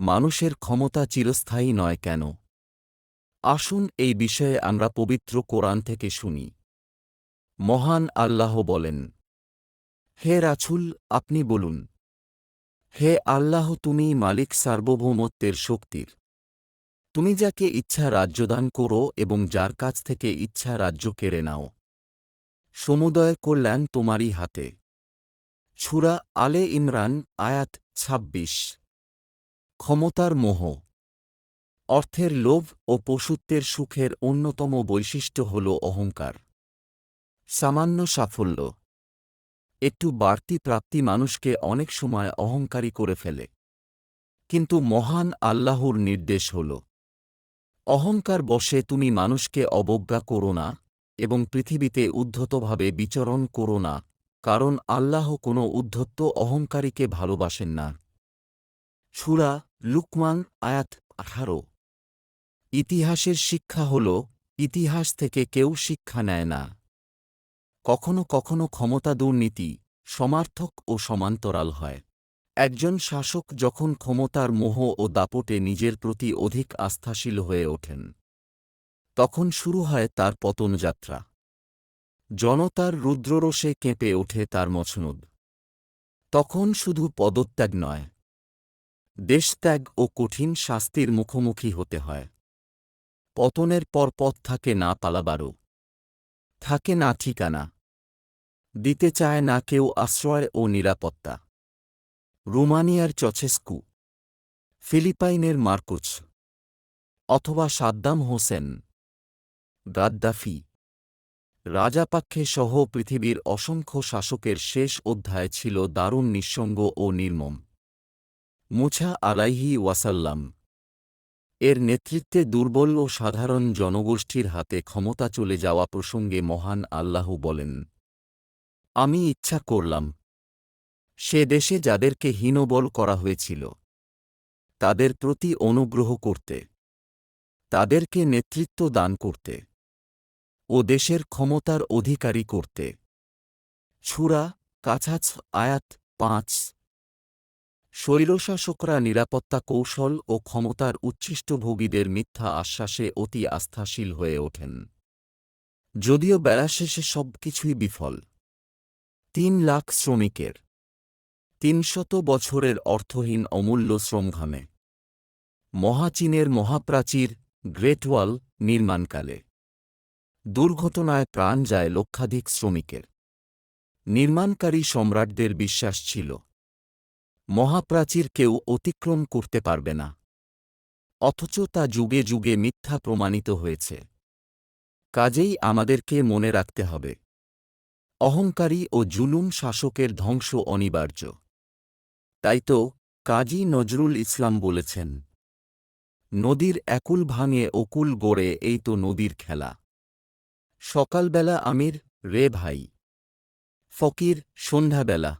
মানুষের ক্ষমতা চিরস্থায়ী নয় কেন? আসুন এই বিষয়ে আমরা পবিত্র কোরআন থেকে শুনি। মহান আল্লাহ বলেন, হে রাছুল আপনি বলুন, হে আল্লাহ তুমি মালিক সার্বভৌমত্বের শক্তির। তুমি যাকে ইচ্ছা রাজ্যদান করো এবং যার কাছ থেকে ইচ্ছা রাজ্য কেড়ে নাও। সমুদয় কল্যাণ তোমারই হাতে। ছুরা আলে ইমরান, আয়াত ২৬ ক্ষমতার মোহ। অর্থের লোভ ও পশুত্বের সুখের অন্যতম বৈশিষ্ট্য হল অহংকার। সামান্য সাফল্য। একটু বাড়তি প্রাপ্তি মানুষকে অনেক সময় অহংকারী করে ফেলে। কিন্তু মহান আল্লাহর নির্দেশ হল, অহংকার বশে তুমি মানুষকে অবজ্ঞা করো না এবং পৃথিবীতে উদ্ধতভাবে বিচরণ করো না, কারণ আল্লাহ কোনো উদ্ধত্ত অহংকারীকে ভালোবাসেন না। সুরা লুকমান, আয়াত আঠারো। ইতিহাসের শিক্ষা হল, ইতিহাস থেকে কেউ শিক্ষা নেয় না। কখনো কখনো ক্ষমতা দুর্নীতি, সমার্থক ও সমান্তরাল হয়। একজন শাসক যখন ক্ষমতার মোহ ও দাপটে নিজের প্রতি অধিক আস্থাশীল হয়ে ওঠেন, তখন শুরু হয় তার পতনযাত্রা জনতার রুদ্ররোষে কেঁপে ওঠে তার মছনুদ। তখন শুধু পদত্যাগ নয় দেশত্যাগ ও কঠিন শাস্তির মুখোমুখি হতে হয়। পতনের পর পথ থাকে না পালাবারও। থাকে না ঠিকানা। দিতে চায় না কেউ আশ্রয় ও নিরাপত্তা। রুমানিয়ার চছেস্কু ফিলিপাইনের মার্কুচ। অথবা সাদ্দাম হোসেন। গাদ্দাফি। রাজাপাক্ষে সহ পৃথিবীর অসংখ্য শাসকের শেষ অধ্যায় ছিল দারুণ নিঃসঙ্গ ও নির্মম। মুছা আলাইহি ওয়াসাল্লাম। এর নেতৃত্বে দুর্বল ও সাধারণ জনগোষ্ঠীর হাতে ক্ষমতা চলে যাওয়া প্রসঙ্গে মহান আল্লাহ বলেন, আমি ইচ্ছা করলাম, সে দেশে যাদেরকে হীনবল করা হয়েছিল, তাদের প্রতি অনুগ্রহ করতে, তাদেরকে নেতৃত্ব দান করতে ও দেশের ক্ষমতার অধিকারী করতে। ছুরা কাছাছ আয়াত পাঁচ। স্বৈরশাসকরা নিরাপত্তা কৌশল ও ক্ষমতার উচ্ছিষ্টভোগীদের মিথ্যা আশ্বাসে অতি আস্থাশীল হয়ে ওঠেন। যদিও বেড়া শেষে সব কিছুই বিফল। তিন লাখ শ্রমিকের। তিনশত বছরের অর্থহীন অমূল্য শ্রমঘামে। মহাচীনের মহাপ্রাচীর গ্রেট ওয়াল নির্মাণকালে। দুর্ঘটনায় প্রাণ যায় লক্ষাধিক শ্রমিকের। নির্মাণকারী সম্রাটদের বিশ্বাস ছিল। মহাপ্রাচীর কেউ অতিক্রম করতে পারবে না। অথচ তা যুগে যুগে মিথ্যা প্রমাণিত হয়েছে। কাজেই আমাদেরকে মনে রাখতে হবে। অহংকারী ও জুলুম শাসকের ধ্বংস অনিবার্য। তাই তো কাজী নজরুল ইসলাম বলেছেন, নদীর একুল ভাঙে অকুল গড়ে এই তো নদীর খেলা। সকালবেলা আমির, রে ভাই, ফকির সন্ধ্যাবেলা